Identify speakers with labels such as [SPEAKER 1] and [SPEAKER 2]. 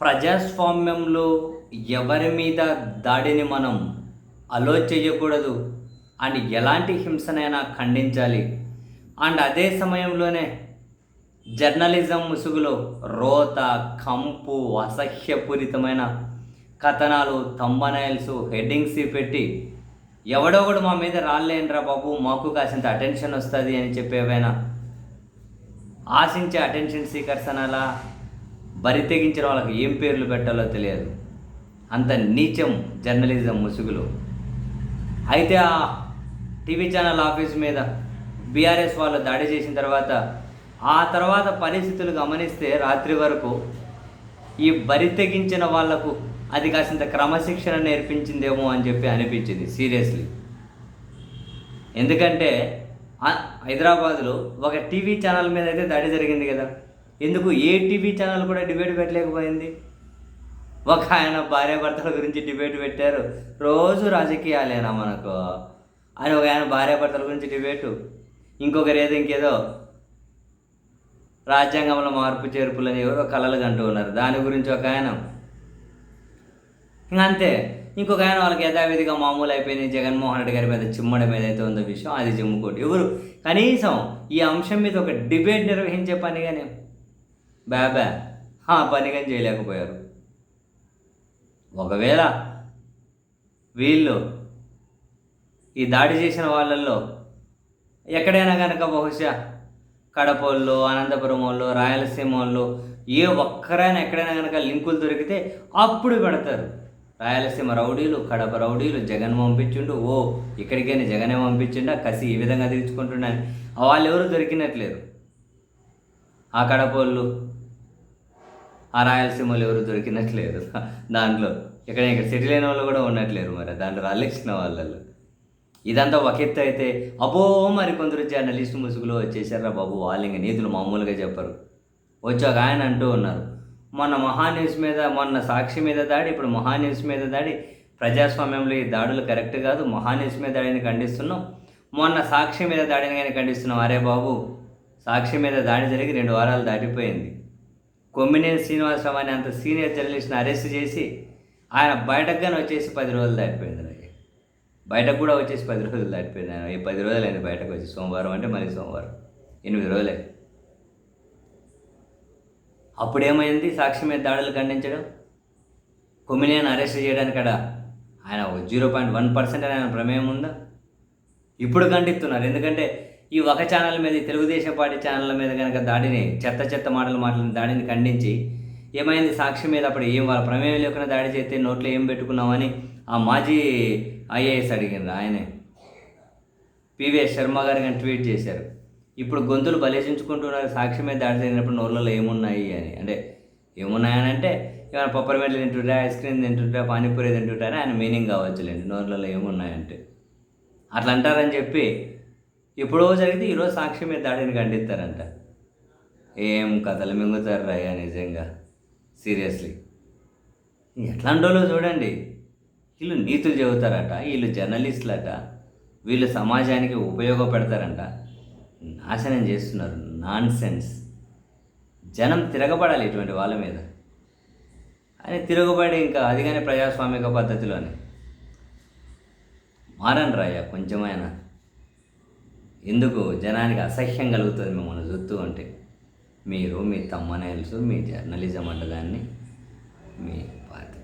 [SPEAKER 1] ప్రజాస్వామ్యంలో ఎవరి మీద దాడిని మనం అలో చేయకూడదు అండ్ ఎలాంటి హింసనైనా ఖండించాలి. అండ్ అదే సమయంలోనే జర్నలిజం ముసుగులో రోత కంపు అసహ్యపూరితమైన కథనాలు తంబనైల్స్ హెడ్డింగ్స్ పెట్టి ఎవడో కూడా మా మీద రాలేనరా బాబు మాకు కాసింత అటెన్షన్ వస్తుంది అని చెప్పేవైనా ఆశించే అటెన్షన్ సీకర్స్ అనాలా? బరి తెగించిన వాళ్ళకి ఏం పేర్లు పెట్టాలో తెలియదు. అంత నీచం జర్నలిజం ముసుగులో. అయితే ఆ టీవీ ఛానల్ ఆఫీస్ మీద బీఆర్ఎస్ వాళ్ళు దాడి చేసిన తర్వాత ఆ తర్వాత పరిస్థితులు గమనిస్తే రాత్రి వరకు ఈ బరి తెగించిన వాళ్ళకు అది కాసింత క్రమశిక్షణ నేర్పించిందేమో అని చెప్పి అనిపించింది సీరియస్లీ. ఎందుకంటే హైదరాబాదులో హైదరాబాద్లో ఒక టీవీ ఛానల్ మీద అయితే దాడి జరిగింది కదా. ఎందుకు ఏ టీవీ ఛానల్ కూడా డిబేట్ పెట్టలేకపోయింది? ఒక ఆయన భార్యాభర్తల గురించి డిబేట్ పెట్టారు. రోజు రాజకీయాలేనా మనకు? ఆయన ఒక ఆయన భార్యాభర్తల గురించి డిబేటు. ఇంకొకరు ఏదో ఇంకేదో రాజ్యాంగంలో మార్పు చేర్పులని ఎవరో కళలు కంటూ ఉన్నారు. దాని గురించి ఒక ఆయన. ఇంకా అంతే. ఇంకొక ఆయన వాళ్ళకి యథావిధిగా మామూలు అయిపోయింది జగన్మోహన్ రెడ్డి గారి మీద చిమ్మడం ఏదైతే ఉందో విషయం అది జిమ్ముకోటి. ఎవరు? కనీసం ఈ అంశం మీద ఒక డిబేట్ నిర్వహించే పని కానీ బాబా ఆ పని కానీ చేయలేకపోయారు. ఒకవేళ వీళ్ళు ఈ దాడి చేసిన వాళ్ళల్లో ఎక్కడైనా కనుక బహుశా కడపోళ్ళు అనంతపురం వాళ్ళు రాయలసీమ వాళ్ళు ఏ ఒక్కరైనా ఎక్కడైనా కనుక లింకులు దొరికితే అప్పుడు పెడతారు. రాయలసీమ రౌడీలు కడప రౌడీలు జగన్ పంపించిండు ఓ ఇక్కడికైనా జగనే పంపించిండా కసి ఈ విధంగా తీర్చుకుంటున్నాను వాళ్ళు ఎవరు దొరికినట్లేరు ఆ కడపోళ్ళు ఆ రాయలసీమలో ఎవరు దొరికినట్లేరు దాంట్లో ఇక్కడ ఇక్కడ సెటిల్ అయిన వాళ్ళు కూడా ఉన్నట్లేరు మరి. దాంట్లో రాలేసిన వాళ్ళు ఇదంతా ఒక ఎత్తు అయితే అబ్బో మరి కొందరు జర్నలిస్ట్ ముసుగులో వచ్చేసారా బాబు. వాళ్ళు ఇంక నీతులు మామూలుగా చెప్పరు. వచ్చాక ఆయన అంటూ ఉన్నారు. మొన్న మహాన్యూస్ మీద మొన్న సాక్షి మీద దాడి ఇప్పుడు మహాన్యూస్ మీద దాడి. ప్రజాస్వామ్యంలో ఈ దాడులు కరెక్ట్ కాదు. మహాన్యూస్ మీద దాడిని ఖండిస్తున్నాం. మొన్న సాక్షి మీద దాడిని కానీ ఖండిస్తున్నాం. అరే బాబు సాక్షి మీద దాడి జరిగి రెండు వారాలు దాటిపోయింది. కొమ్మినేని శ్రీనివాసరావు అనే అంత సీనియర్ జర్నలిస్ట్ని అరెస్ట్ చేసి ఆయన బయటకు కానీ వచ్చేసి పది రోజులు దాటిపోయింది అలాగే బయటకు కూడా వచ్చేసి పది రోజులు దాటిపోయింది ఆయన. ఈ పది రోజులు అయింది బయటకు వచ్చి. సోమవారం అంటే మళ్ళీ సోమవారం. ఎనిమిది రోజులే. అప్పుడేమైంది? సాక్షి మీద దాడులు ఖండించడం? కొమ్మినేని అరెస్ట్ చేయడానికి అక్కడ ఆయన ఒక జీరో పాయింట్ వన్ పర్సెంట్ ఆయన ప్రమేయం ఉందా? ఇప్పుడు ఖండిస్తున్నారు. ఎందుకంటే ఈ ఒక ఛానల్ మీద తెలుగుదేశం పార్టీ ఛానల్ మీద కనుక దాడిని చెత్త చెత్త మాటలు మాటలను దాడిని ఖండించి ఏమైంది సాక్షి మీద అప్పుడు ఏం వాళ్ళ ప్రమేయం లేకుండా దాడి చేస్తే నోట్లో ఏం పెట్టుకున్నామని ఆ మాజీ ఐఏఎస్ అడిగింది ఆయనే. పివిఎస్ శర్మ గారు కానీ ట్వీట్ చేశారు. ఇప్పుడు గొంతులు బలేసించుకుంటున్నారు సాక్షి మీద దాడి జరిగినప్పుడు నోళ్ళలో ఏమున్నాయి అని. అంటే ఏమున్నాయని అంటే ఏమైనా పప్పరమెట్లు తింటుంటా ఐస్ క్రీమ్ తింటుంటా పానీపూరి తింటుంటారా ఆయన మీనింగ్ కావచ్చులేండి నోట్లలో ఏమున్నాయంటే అట్లా అంటారని చెప్పి ఎప్పుడో జరిగితే ఈరోజు సాక్షి మీద దాడిని ఖండిస్తారంట. ఏం కథలు మింగుతారు రయ్యా నిజంగా. సీరియస్లీ. ఎట్లాంటి చూడండి. వీళ్ళు నీతులు చెబుతారట వీళ్ళు జర్నలిస్టులట వీళ్ళు సమాజానికి ఉపయోగపెడతారంట. నాశనం చేస్తున్నారు. నాన్ సెన్స్ జనం తిరగబడాలి ఇటువంటి వాళ్ళ మీద. అని తిరగబడి ఇంకా అది కానీ ప్రజాస్వామిక పద్ధతిలోనే. మారండి రాయ్యా కొంచెమైనా. ఎందుకు జనానికి అసహ్యం కలుగుతుంది మిమ్మల్ని చూస్తూ ఉంటే? మీరు మీ తమ్మనైల్స్ మీ జర్నలిజం అంటే దాన్ని మీ పాత్ర